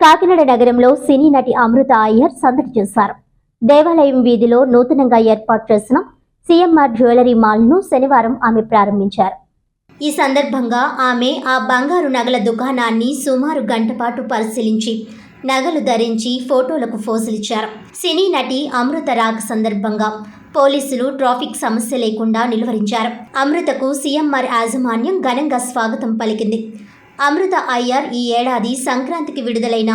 కాకినాడ నగరంలో సినీ నటి అమృత అయ్యర్ సందడి చేశారు. దేవాలయం వీధిలో నూతనంగా ఏర్పాటు చేసిన సీఎంఆర్ జ్యువెలరీ మాల్ను శనివారం ఆమె ప్రారంభించారు. ఈ సందర్భంగా ఆమె ఆ బంగారు నగల దుకాణాన్ని సుమారు గంట పాటు పరిశీలించి నగలు ధరించి ఫోటోలకు ఫోజులిచ్చారు. సినీ నటి అమృత రాక సందర్భంగా పోలీసులు ట్రాఫిక్ సమస్య లేకుండా నిలువరించారు. అమృతకు సీఎంఆర్ యాజమాన్యం ఘనంగా స్వాగతం పలికింది. అమృత అయ్యర్ ఈ ఏడాది సంక్రాంతికి విడుదలైన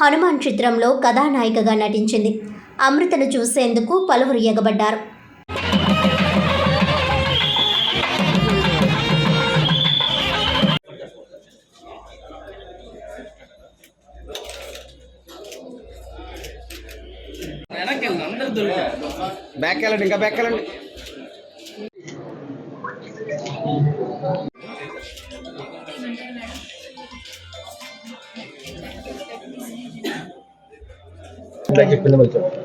హనుమాన్ చిత్రంలో కథానాయికగా నటించింది. అమృతను చూసేందుకు పలువురు ఎగబడ్డారు. బ్యాక్ వెళ్ళండి ఇంకా బ్యాక్ వెళ్ళండి. ఇంకా బ్యాక్ వెళ్ళండి ఆ,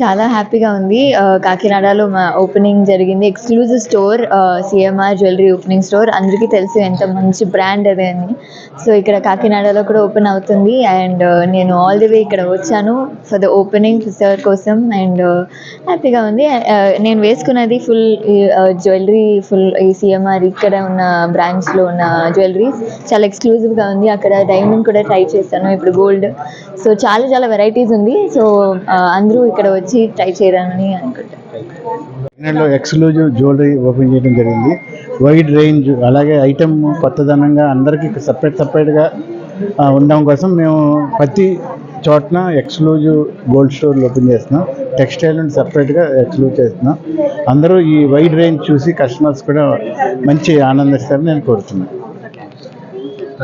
చాలా హ్యాపీగా ఉంది. కాకినాడలో మా ఓపెనింగ్ జరిగింది. Exclusive store CMR jewellery opening store అందరికీ తెలుసు ఎంత మంచి బ్రాండ్ అదే అని. సో ఇక్కడ కాకినాడలో కూడా ఓపెన్ అవుతుంది. అండ్ నేను ఆల్ ది వే ఇక్కడ వచ్చాను ఫర్ ద ఓపెనింగ్ సార్ కోసం. అండ్ హ్యాపీగా ఉంది. నేను వేసుకున్నది ఫుల్ జ్యువెలరీ ఫుల్ ఈ సిఎంఆర్ ఇక్కడ ఉన్న బ్రాంచ్లో ఉన్న జ్యువెలరీస్ చాలా ఎక్స్క్లూజివ్గా ఉంది. అక్కడ డైమండ్ కూడా ట్రై చేశాను. ఇప్పుడు గోల్డ్ సో చాలా చాలా వెరైటీస్ ఉంది. సో అందరూ ఇక్కడ వచ్చి ట్రై చేయాలని అనుకుంటాను ఎక్స్క్లూజివ్ జ్యువెలరీ ఓపెన్ చేయడం జరిగింది. వైడ్ రేంజ్ అలాగే ఐటమ్ కొత్తదనంగా అందరికీ సపరేట్ సపరేట్గా ఉండడం కోసం మేము ప్రతి చోట్న ఎక్స్క్లూజివ్ గోల్డ్ స్టోర్లు ఓపెన్ చేస్తున్నాం. టెక్స్టైల్ నుండి సపరేట్గా ఎక్స్క్లూజ్ చేస్తున్నాం. అందరూ ఈ వైడ్ రేంజ్ చూసి కస్టమర్స్ కూడా మంచి ఆనందిస్తారని నేను కోరుతున్నాను.